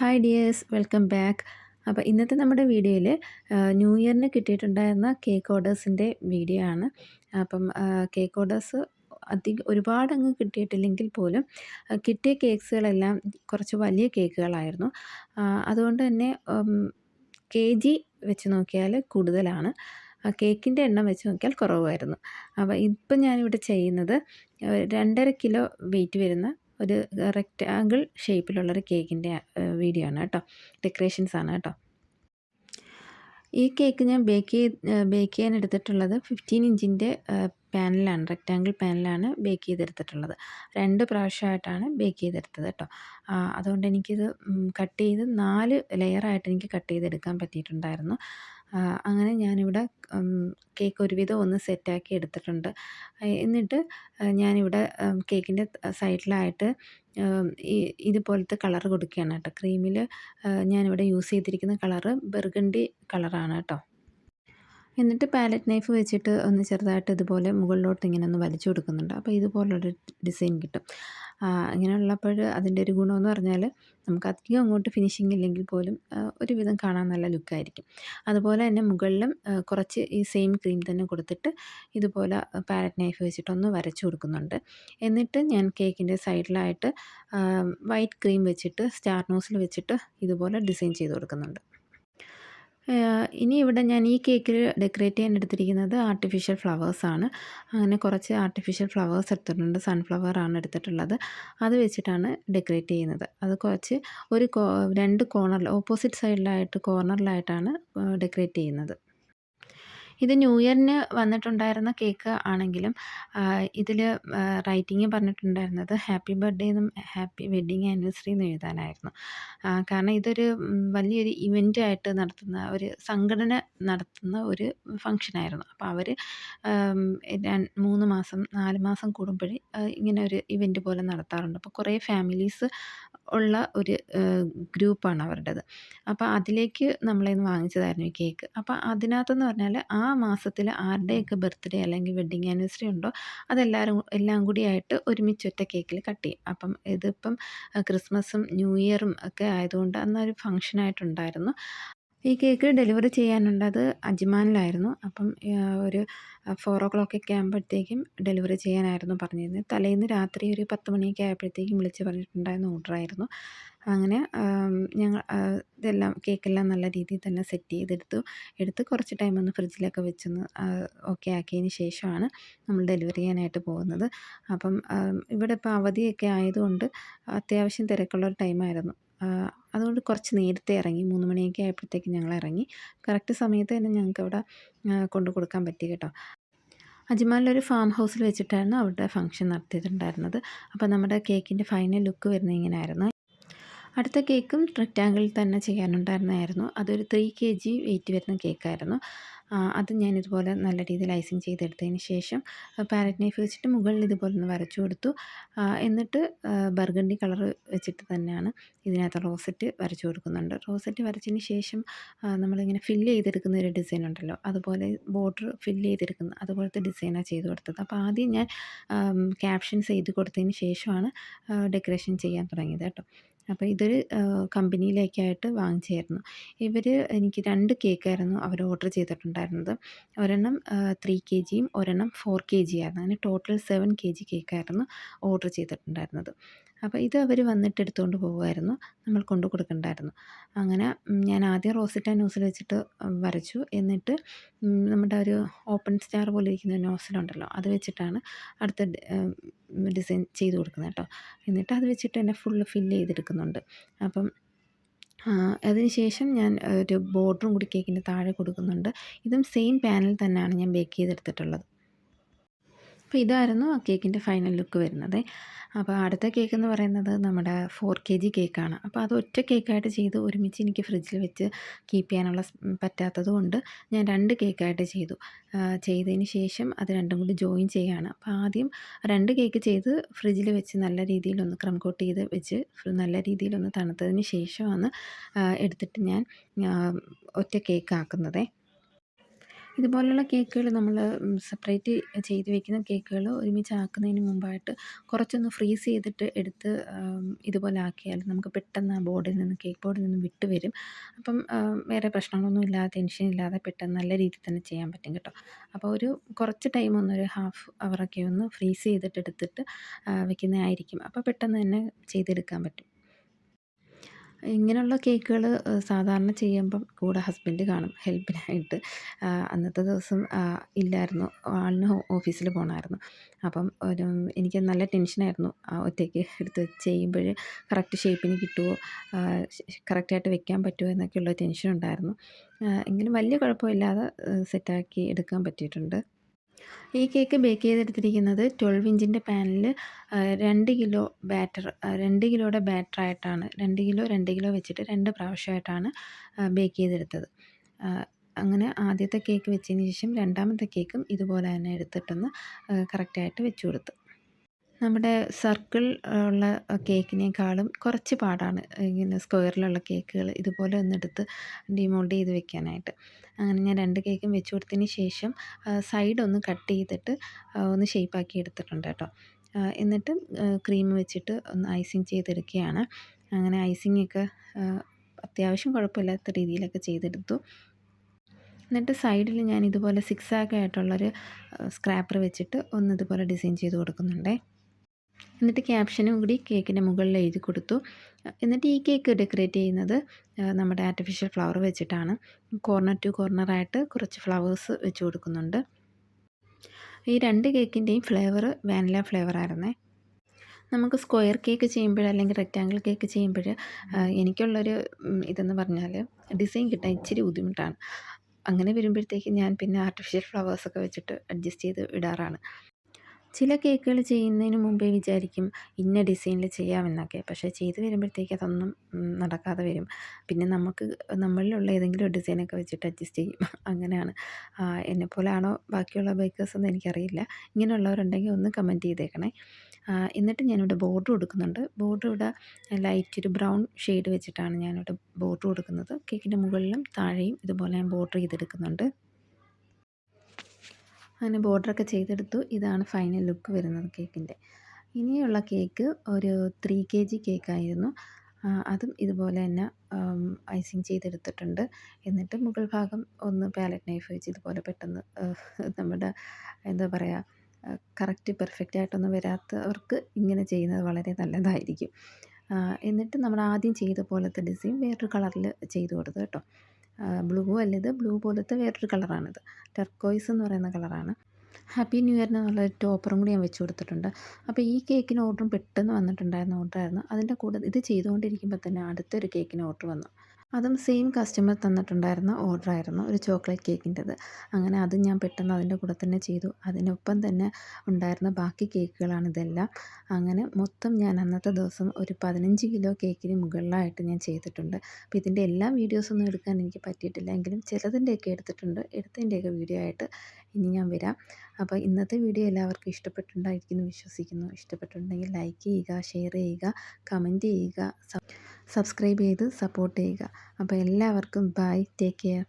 Hi dears welcome back അപ്പോൾ ഇന്നത്തെ നമ്മുടെ വീഡിയോയിൽ ന്യൂ ഇയറിന് കിട്ടിയിട്ടുണ്ടായിരുന്ന കേക്ക് ഓർഡേഴ്സിന്റെ വീഡിയോ ആണ്. അപ്പം കേക്ക് ഓർഡേഴ്സ് അധികം ഒരുപാട് അങ്ങ് കിട്ടിയിട്ടില്ലെങ്കിൽ പോലും കിട്ടിയ കേക്ക്സുകളെല്ലാം കുറച്ച് വലിയ കേക്കുകളായിരുന്നു അതുകൊണ്ട് തന്നെ കെ ജി വെച്ച് നോക്കിയാൽ കൂടുതലാണ്. കേക്കിന്റെ എണ്ണം വെച്ച് നോക്കിയാൽ കുറവായിരുന്നു. അപ്പോൾ ഇപ്പം ഞാനിവിടെ ചെയ്യുന്നത് രണ്ടര കിലോ വെയിറ്റ് വരുന്ന ഒരു റെക്റ്റാങ്കിൾ ഷേപ്പിലുള്ളൊരു കേക്കിന്റെ വീഡിയോ ആണ് കേട്ടോ. ഡെക്കറേഷൻസ് ആണ് കേട്ടോ. ഈ കേക്ക് ഞാൻ ബേക്ക് ചെയ്ത് ബേക്ക് ചെയ്യാൻ എടുത്തിട്ടുള്ളത് ഫിഫ്റ്റീൻ ഇഞ്ചിന്റെ പാനലാണ് റെക്റ്റാങ്കിൾ പാനലാണ് ബേക്ക് ചെയ്തെടുത്തിട്ടുള്ളത്. രണ്ട് പ്രാവശ്യമായിട്ടാണ് ബേക്ക് ചെയ്തെടുത്തത് കേട്ടോ. അതുകൊണ്ട് എനിക്കിത് കട്ട് ചെയ്ത് നാല് ലെയറായിട്ട് എനിക്ക് കട്ട് ചെയ്തെടുക്കാൻ പറ്റിയിട്ടുണ്ടായിരുന്നു. അങ്ങനെ ഞാനിവിടെ കേക്ക് ഒരുവിധം ഒന്ന് സെറ്റാക്കി എടുത്തിട്ടുണ്ട്. എന്നിട്ട് ഞാനിവിടെ കേക്കിന്റെ സൈഡിലായിട്ട് ഈ ഇതുപോലത്തെ കളർ കൊടുക്കുകയാണ് കേട്ടോ. ക്രീമിൽ ഞാനിവിടെ യൂസ് ചെയ്തിരിക്കുന്ന കളറ് ബെർഗണ്ടി കളറാണ് കേട്ടോ. എന്നിട്ട് പാലറ്റ് നൈഫ് വെച്ചിട്ട് ഒന്ന് ചെറുതായിട്ട് ഇതുപോലെ മുകളിലോട്ട് ഇങ്ങനെ ഒന്ന് വലിച്ചു കൊടുക്കുന്നുണ്ട്. അപ്പോൾ ഇതുപോലുള്ളൊരു ഡിസൈൻ കിട്ടും. ഇങ്ങനെയുള്ളപ്പോൾ അതിന്റെ ഒരു ഗുണമെന്ന് പറഞ്ഞാൽ നമുക്ക് അധികം അങ്ങോട്ട് ഫിനിഷിംഗ് ഇല്ലെങ്കിൽ പോലും ഒരുവിധം കാണാൻ നല്ല ലുക്കായിരിക്കും അതുപോലെ തന്നെ മുകളിലും കുറച്ച് ഈ സെയിം ക്രീം തന്നെ കൊടുത്തിട്ട് ഇതുപോലെ പാലറ്റ് നൈഫ് വെച്ചിട്ടൊന്ന് വരച്ചു കൊടുക്കുന്നുണ്ട്. എന്നിട്ട് ഞാൻ കേക്കിന്റെ സൈഡിലായിട്ട് വൈറ്റ് ക്രീം വെച്ചിട്ട് സ്റ്റാർ നോസിൽ വെച്ചിട്ട് ഇതുപോലെ ഡിസൈൻ ചെയ്ത് കൊടുക്കുന്നുണ്ട്. ഇനി ഇവിടെ ഞാൻ ഈ കേക്കിൽ ഡെക്കറേറ്റ് ചെയ്യാൻ എടുത്തിരിക്കുന്നത് ആർട്ടിഫിഷ്യൽ ഫ്ലവേഴ്സാണ് അങ്ങനെ കുറച്ച് ആർട്ടിഫിഷ്യൽ ഫ്ലവേഴ്സ് എടുത്തിട്ടുണ്ട്. സൺഫ്ലവർ ആണ് എടുത്തിട്ടുള്ളത്. അത് വെച്ചിട്ടാണ് ഡെക്കറേറ്റ് ചെയ്യുന്നത്. അത് കുറച്ച് ഒരു രണ്ട് കോർണറിൽ ഓപ്പോസിറ്റ് സൈഡിലായിട്ട് കോർണറിലായിട്ടാണ് ഡെക്കറേറ്റ് ചെയ്യുന്നത്. ഇത് ന്യൂ ഇയറിന് വന്നിട്ടുണ്ടായിരുന്ന കേക്ക് ആണെങ്കിലും ഇതിൽ റൈറ്റിംഗ് പറഞ്ഞിട്ടുണ്ടായിരുന്നത് ഹാപ്പി ബർത്ത്ഡേ എന്നും ഹാപ്പി വെഡ്ഡിങ് ആനിവേഴ്സറി എന്നും എഴുതാനായിരുന്നു. കാരണം ഇതൊരു വലിയൊരു ഇവന്റ് ആയിട്ട് നടത്തുന്ന ഒരു സംഘടന നടത്തുന്ന ഒരു ഫംഗ്ഷനായിരുന്നു അപ്പോൾ അവർ മൂന്ന് മാസം നാല് മാസം കൂടുമ്പോഴേ ഇങ്ങനെ ഒരു ഇവന്റ് പോലെ നടത്താറുണ്ട്. അപ്പോൾ കുറേ ഫാമിലീസ് ഉള്ള ഒരു ഗ്രൂപ്പാണ് അവരുടേത്. അപ്പോൾ അതിലേക്ക് നമ്മളതിന്ന് വാങ്ങിച്ചതായിരുന്നു ഈ കേക്ക്. അപ്പോൾ അതിനകത്തെന്ന് പറഞ്ഞാൽ ആ മാസത്തിൽ ആരുടെയൊക്കെ ബർത്ത്ഡേ അല്ലെങ്കിൽ വെഡ്ഡിങ് ആനിവേഴ്സറി ഉണ്ടോ അതെല്ലാവരും എല്ലാം കൂടി ആയിട്ട് ഒരുമിച്ച് ഒറ്റ കേക്കിൽ കട്ട് ചെയ്യും. അപ്പം ഇതിപ്പം ക്രിസ്മസും ന്യൂ ഇയറും ഒക്കെ ആയതുകൊണ്ട് അന്നൊരു ഫംഗ്ഷനായിട്ടുണ്ടായിരുന്നു. ഈ കേക്ക് ഡെലിവറി ചെയ്യാനുള്ളത് അജ്മാനിലായിരുന്നു. അപ്പം ഒരു ഫോർ ഓ ക്ലോക്ക് ഒക്കെ ആകുമ്പോഴത്തേക്കും ഡെലിവറി ചെയ്യാനായിരുന്നു പറഞ്ഞിരുന്നത്. തലേന്ന് രാത്രി ഒരു പത്ത് മണിയൊക്കെ ആയപ്പോഴത്തേക്കും വിളിച്ച് പറഞ്ഞിട്ടുണ്ടായിരുന്ന ഓർഡറായിരുന്നു അങ്ങനെ ഞങ്ങൾ ഇതെല്ലാം കേക്കെല്ലാം നല്ല രീതിയിൽ തന്നെ സെറ്റ് ചെയ്തെടുത്തു. എടുത്ത് കുറച്ച് ടൈം ഒന്ന് ഫ്രിഡ്ജിലൊക്കെ വെച്ചൊന്ന് ഓക്കെ ആക്കിയതിന് ശേഷമാണ് നമ്മൾ ഡെലിവറി ചെയ്യാനായിട്ട് പോകുന്നത്. അപ്പം ഇവിടെ ഇപ്പോൾ അവധിയൊക്കെ ആയതുകൊണ്ട് അത്യാവശ്യം തിരക്കുള്ളൊരു ടൈമായിരുന്നു അതുകൊണ്ട് കുറച്ച് നേരത്തെ ഇറങ്ങി. മൂന്ന് മണിയൊക്കെ ആയപ്പോഴത്തേക്കും ഞങ്ങൾ ഇറങ്ങി. കറക്റ്റ് സമയത്ത് തന്നെ ഞങ്ങൾക്ക് അവിടെ കൊണ്ടു കൊടുക്കാൻ പറ്റി കേട്ടോ. അജ്മാലിലൊരു ഫാം ഹൗസിൽ വെച്ചിട്ടായിരുന്നു അവിടെ ഫംഗ്ഷൻ നടത്തിയിട്ടുണ്ടായിരുന്നത്. അപ്പോൾ നമ്മുടെ കേക്കിന്റെ ഫൈനൽ ലുക്ക് വരുന്നത് ഇങ്ങനെയായിരുന്നു. അടുത്ത കേക്കും റെക്റ്റാങ്കിളിൽ തന്നെ ചെയ്യാനുണ്ടായിരുന്നതായിരുന്നു അതൊരു ത്രീ കെ ജി വെയിറ്റ് വരുന്ന കേക്കായിരുന്നു. അത് ഞാൻ ഇതുപോലെ നല്ല രീതിയിൽ ഐസിങ് ചെയ്തെടുത്തതിന് ശേഷം പാരറ്റ് നൈഫ് വെച്ചിട്ട് മുകളിൽ ഇതുപോലെ ഒന്ന് വരച്ചു കൊടുത്തു. എന്നിട്ട് ബർഗണ്ടി കളർ വെച്ചിട്ട് തന്നെയാണ് ഇതിനകത്ത് റോസറ്റ് വരച്ചു കൊടുക്കുന്നുണ്ട്. റോസറ്റ് വരച്ചതിന് ശേഷം നമ്മളിങ്ങനെ ഫില്ല് ചെയ്തെടുക്കുന്ന ഒരു ഡിസൈൻ ഉണ്ടല്ലോ അതുപോലെ ബോർഡർ ഫില്ല് ചെയ്തെടുക്കുന്ന അതുപോലത്തെ ഡിസൈനാണ് ചെയ്തു കൊടുത്തത്. അപ്പോൾ ആദ്യം ഞാൻ ക്യാപ്ഷൻസ് എഴുതി കൊടുത്തതിന് ശേഷമാണ് ഡെക്കറേഷൻ ചെയ്യാൻ തുടങ്ങിയത് കേട്ടോ. അപ്പോൾ ഇതൊരു കമ്പനിയിലേക്കായിട്ട് വാങ്ങിച്ചായിരുന്നു ഇവർ എനിക്ക് രണ്ട് കേക്കായിരുന്നു അവർ ഓർഡർ ചെയ്തിട്ടുണ്ടായിരുന്നത്. ഒരെണ്ണം ത്രീ കെ ജിയും ഒരെണ്ണം ഫോർ കെ ജി ആയിരുന്നു. അങ്ങനെ ടോട്ടൽ സെവൻ കെ ജി കേക്കായിരുന്നു ഓർഡർ ചെയ്തിട്ടുണ്ടായിരുന്നത്. അപ്പോൾ ഇത് അവർ വന്നിട്ട് എടുത്തുകൊണ്ട് പോകുമായിരുന്നു നമ്മൾ കൊണ്ടു കൊടുക്കണ്ടായിരുന്നു. അങ്ങനെ ഞാൻ ആദ്യം റോസിറ്റ ന്യൂസിൽ വെച്ചിട്ട് വരച്ചു. എന്നിട്ട് നമ്മുടെ ഒരു ഓപ്പൺ സ്റ്റാർ പോലെ ഇരിക്കുന്ന നോസിലുണ്ടല്ലോ അത് വെച്ചിട്ടാണ് അടുത്ത ഡിസൈൻ ചെയ്ത് കൊടുക്കുന്നത് കേട്ടോ. എന്നിട്ട് അത് വെച്ചിട്ട് എന്നെ ഫുള്ള് ഫില്ല് ചെയ്തെടുക്കുന്നുണ്ട്. അപ്പം അതിന് ശേഷം ഞാൻ ഒരു ബോർഡറും കൂടി കേക്കിന്റെ താഴെ കൊടുക്കുന്നുണ്ട്. ഇതും സെയിം പാനൽ തന്നെയാണ് ഞാൻ ബേക്ക് ചെയ്തെടുത്തിട്ടുള്ളത്. അപ്പോൾ ഇതായിരുന്നു ആ കേക്കിന്റെ ഫൈനൽ ലുക്ക് വരുന്നത്. അപ്പോൾ അടുത്ത കേക്ക് എന്ന് പറയുന്നത് നമ്മുടെ ഫോർ കെ ജി കേക്കാണ്. അപ്പോൾ അത് ഒറ്റ കേക്കായിട്ട് ചെയ്ത് ഒരുമിച്ച് എനിക്ക് ഫ്രിഡ്ജിൽ വെച്ച് കീപ്പ് ചെയ്യാനുള്ള പറ്റാത്തത് കൊണ്ട് ഞാൻ രണ്ട് കേക്കായിട്ട് ചെയ്തു. ചെയ്തതിന് ശേഷം അത് രണ്ടും കൂടി ജോയിൻ ചെയ്യുകയാണ് അപ്പോൾ ആദ്യം രണ്ട് കേക്ക് ചെയ്ത് ഫ്രിഡ്ജിൽ വെച്ച് നല്ല രീതിയിലൊന്ന് ക്രം കോട്ട് ചെയ്ത് വെച്ച് നല്ല രീതിയിലൊന്ന് തണുത്തതിന് ശേഷമാണ് എടുത്തിട്ട് ഞാൻ ഒറ്റ കേക്ക് ആക്കുന്നതേ ഇതുപോലുള്ള കേക്കുകൾ നമ്മൾ സെപ്പറേറ്റ് ചെയ്ത് വെക്കുന്ന കേക്കുകൾ ഒരുമിച്ചാക്കുന്നതിന് മുമ്പായിട്ട് കുറച്ചൊന്ന് ഫ്രീസ് ചെയ്തിട്ട് എടുത്ത് ഇതുപോലെ ആക്കിയാൽ നമുക്ക് പെട്ടെന്ന് ആ ബോർഡിൽ നിന്ന് കേക്ക് ബോർഡിൽ നിന്ന് വിട്ട് വരും. അപ്പം വേറെ പ്രശ്നങ്ങളൊന്നും ഇല്ലാതെ ടെൻഷൻ ഇല്ലാതെ പെട്ടെന്ന് നല്ല രീതിയിൽ തന്നെ ചെയ്യാൻ പറ്റും കേട്ടോ. അപ്പോൾ ഒരു കുറച്ച് ടൈം ഒന്ന് ഒരു ഹാഫ് അവറൊക്കെ ഒന്ന് ഫ്രീസ് ചെയ്തിട്ട് എടുത്തിട്ട് വെക്കുന്നതായിരിക്കും. അപ്പോൾ പെട്ടെന്ന് തന്നെ ചെയ്തെടുക്കാൻ പറ്റും. ഇങ്ങനെയുള്ള കേക്കുകൾ സാധാരണ ചെയ്യുമ്പം കൂടെ ഹസ്ബൻഡ് കാണും. ഹെൽപ്പിനായിട്ട്. അന്നത്തെ ദിവസം ഇല്ലായിരുന്നു. ആളിന് ഓഫീസിൽ പോകണമായിരുന്നു അപ്പം ഒരു എനിക്ക് നല്ല ടെൻഷനായിരുന്നു. ഒറ്റയ്ക്ക് എടുത്ത് ചെയ്യുമ്പോൾ കറക്റ്റ് ഷേപ്പിന് കിട്ടുമോ കറക്റ്റായിട്ട് വെക്കാൻ പറ്റുമോ എന്നൊക്കെയുള്ള ടെൻഷൻ ഉണ്ടായിരുന്നു എങ്കിലും വലിയ കുഴപ്പമില്ലാതെ സെറ്റാക്കി എടുക്കാൻ പറ്റിയിട്ടുണ്ട്. ഈ കേക്ക് ബേക്ക് ചെയ്തെടുത്തിരിക്കുന്നത് ട്വൽവ് ഇഞ്ചിന്റെ പാനിൽ രണ്ട് കിലോ ബാറ്റർ രണ്ട് കിലോയുടെ ബാറ്ററായിട്ടാണ്. രണ്ട് കിലോ രണ്ട് കിലോ വെച്ചിട്ട് രണ്ട് പ്രാവശ്യമായിട്ടാണ് ബേക്ക് ചെയ്തെടുത്തത്. അങ്ങനെ ആദ്യത്തെ കേക്ക് വെച്ചതിന് ശേഷം രണ്ടാമത്തെ കേക്കും ഇതുപോലെ തന്നെ എടുത്തിട്ടൊന്ന് കറക്റ്റായിട്ട് വെച്ച് കൊടുത്തു നമ്മുടെ സർക്കിൾ ഉള്ള കേക്കിനേക്കാളും കുറച്ച് പാടാണ്. ഇങ്ങനെ സ്ക്വയറിലുള്ള കേക്കുകൾ ഇതുപോലെ ഒന്നെടുത്ത് ഡിമോൾഡ് ചെയ്ത് വെക്കാനായിട്ട്. അങ്ങനെ ഞാൻ രണ്ട് കേക്കും വെച്ച് കൊടുത്തതിന് ശേഷം സൈഡ് ഒന്ന് കട്ട് ചെയ്തിട്ട് ഒന്ന് ഷേപ്പാക്കി എടുത്തിട്ടുണ്ട് കേട്ടോ. എന്നിട്ട് ക്രീം വെച്ചിട്ട് ഒന്ന് ഐസിങ് ചെയ്തെടുക്കുകയാണ്. അങ്ങനെ ഐസിങ് ഒക്കെ അത്യാവശ്യം കുഴപ്പമില്ലാത്ത രീതിയിലൊക്കെ ചെയ്തെടുത്തു. എന്നിട്ട് സൈഡിൽ ഞാൻ ഇതുപോലെ സിക്സ് ആക്കായിട്ടുള്ളൊരു സ്ക്രാപ്പർ വെച്ചിട്ട് ഒന്ന് ഇതുപോലെ ഡിസൈൻ ചെയ്ത് കൊടുക്കുന്നുണ്ടേ. എന്നിട്ട് ക്യാപ്ഷനും കൂടി കേക്കിന്റെ മുകളിൽ എഴുതി കൊടുത്തു. എന്നിട്ട് ഈ കേക്ക് ഡെക്കറേറ്റ് ചെയ്യുന്നത് നമ്മുടെ ആർട്ടിഫിഷ്യൽ ഫ്ലവർ വെച്ചിട്ടാണ്. കോർണർ ടു കോർണറായിട്ട് കുറച്ച് ഫ്ലവേഴ്സ് വെച്ച് കൊടുക്കുന്നുണ്ട്. ഈ രണ്ട് കേക്കിന്റെയും ഫ്ലേവർ വാനില ഫ്ലേവർ ആയിരുന്നേ. നമുക്ക് സ്ക്വയർ കേക്ക് ചെയ്യുമ്പോൾ അല്ലെങ്കിൽ റെക്റ്റാങ്കിൾ കേക്ക് ചെയ്യുമ്പോൾ എനിക്കുള്ളൊരു ഇതെന്ന് പറഞ്ഞാൽ ഡിസൈൻ കിട്ടാൻ ഇച്ചിരി ബുദ്ധിമുട്ടാണ്. അങ്ങനെ വരുമ്പോഴത്തേക്ക് ഞാൻ പിന്നെ ആർട്ടിഫിഷ്യൽ ഫ്ലവേഴ്സൊക്കെ വെച്ചിട്ട് അഡ്ജസ്റ്റ് ചെയ്ത് ഇടാറാണ്. ചില കേക്കുകൾ ചെയ്യുന്നതിന് മുമ്പേ വിചാരിക്കും ഇന്ന ഡിസൈനിൽ ചെയ്യാമെന്നൊക്കെ. പക്ഷേ ചെയ്ത് വരുമ്പോഴത്തേക്ക് അതൊന്നും നടക്കാതെ വരും. പിന്നെ നമുക്ക് നമ്മളിലുള്ള ഏതെങ്കിലും ഒരു ഡിസൈനൊക്കെ വെച്ചിട്ട് അഡ്ജസ്റ്റ് ചെയ്യും. അങ്ങനെയാണ്. എന്നെപ്പോലാണോ ബാക്കിയുള്ള ബേക്കേഴ്സ് എന്ന് എനിക്കറിയില്ല. ഇങ്ങനെയുള്ളവരുണ്ടെങ്കിൽ ഒന്ന് കമന്റ് ചെയ്തേക്കണേ. എന്നിട്ട് ഞാനിവിടെ ബോർഡർ കൊടുക്കുന്നുണ്ട്. ബോർഡർ ഇവിടെ ലൈറ്റ് ഒരു ബ്രൗൺ ഷെയ്ഡ് വെച്ചിട്ടാണ് ഞാനിവിടെ ബോർഡർ കൊടുക്കുന്നത്. കേക്കിന്റെ മുകളിലും താഴെയും ഇതുപോലെ ഞാൻ ബോർഡർ ചെയ്തെടുക്കുന്നുണ്ട്. അങ്ങനെ ബോർഡറൊക്കെ ചെയ്തെടുത്തു. ഇതാണ് ഫൈനൽ ലുക്ക് വരുന്നത് കേക്കിന്റെ. ഇനിയുള്ള കേക്ക് ഒരു ത്രീ കെ ജി കേക്കായിരുന്നു. അതും ഇതുപോലെ തന്നെ ഐസിങ് ചെയ്തെടുത്തിട്ടുണ്ട്. എന്നിട്ട് മുകൾ ഭാഗം ഒന്ന് പാലറ്റ് നൈഫ് വെച്ച് ഇതുപോലെ പെട്ടെന്ന് നമ്മുടെ എന്താ പറയുക കറക്റ്റ് പെർഫെക്റ്റ് ആയിട്ടൊന്നും വരാത്തവർക്ക് ഇങ്ങനെ ചെയ്യുന്നത് വളരെ നല്ലതായിരിക്കും. എന്നിട്ട് നമ്മൾ ആദ്യം ചെയ്ത പോലത്തെ ഡിസൈൻ വേറൊരു കളറിൽ ചെയ്തു കൊടുത്തു കേട്ടോ. ബ്ലൂ അല്ല ഇത് ബ്ലൂ പോലത്തെ വേറൊരു കളറാണിത് ടെർക്കോയ്സ് എന്ന് പറയുന്ന കളറാണ് ഹാപ്പി ന്യൂ ഇയറിന് എന്നുള്ള ടോപ്പറും കൂടി ഞാൻ വെച്ച് കൊടുത്തിട്ടുണ്ട്. അപ്പോൾ ഈ കേക്കിന് ഓർഡറും പെട്ടെന്ന് വന്നിട്ടുണ്ടായിരുന്ന ഓർഡറായിരുന്നു അതിന്റെ കൂടെ ഇത് ചെയ്തുകൊണ്ടിരിക്കുമ്പോൾ തന്നെ അടുത്തൊരു കേക്കിന് ഓർഡർ വന്നു. അതും സെയിം കസ്റ്റമർ തന്നിട്ടുണ്ടായിരുന്ന ഓർഡറായിരുന്നു ഒരു ചോക്ലേറ്റ് കേക്കിന്റെത് അങ്ങനെ അതും ഞാൻ പെട്ടെന്ന് അതിന്റെ കൂടെ തന്നെ ചെയ്തു. അതിനൊപ്പം തന്നെ ഉണ്ടായിരുന്ന ബാക്കി കേക്കുകളാണ് ഇതെല്ലാം. അങ്ങനെ മൊത്തം ഞാൻ അന്നത്തെ ദിവസം ഒരു പതിനഞ്ച് കിലോ കേക്കിന് മുകളിലായിട്ട് ഞാൻ ചെയ്തിട്ടുണ്ട്. അപ്പോൾ ഇതിന്റെ എല്ലാ വീഡിയോസൊന്നും എടുക്കാൻ എനിക്ക് പറ്റിയിട്ടില്ല. എങ്കിലും ചിലതിന്റെയൊക്കെ എടുത്തിട്ടുണ്ട്. എടുത്തതിന്റെയൊക്കെ വീഡിയോ ആയിട്ട് ഇനി ഞാൻ വരാം. അപ്പോൾ ഇന്നത്തെ വീഡിയോ എല്ലാവർക്കും ഇഷ്ടപ്പെട്ടിട്ടുണ്ടായിരിക്കുന്നു വിശ്വസിക്കുന്നു. ഇഷ്ടപ്പെട്ടിട്ടുണ്ടെങ്കിൽ ലൈക്ക് ചെയ്യുക ഷെയർ ചെയ്യുക കമന്റ് ചെയ്യുക സബ്സ്ക്രൈബ് ചെയ്ത് സപ്പോർട്ട് ചെയ്യുക. അപ്പോൾ എല്ലാവർക്കും ബൈ. Take care.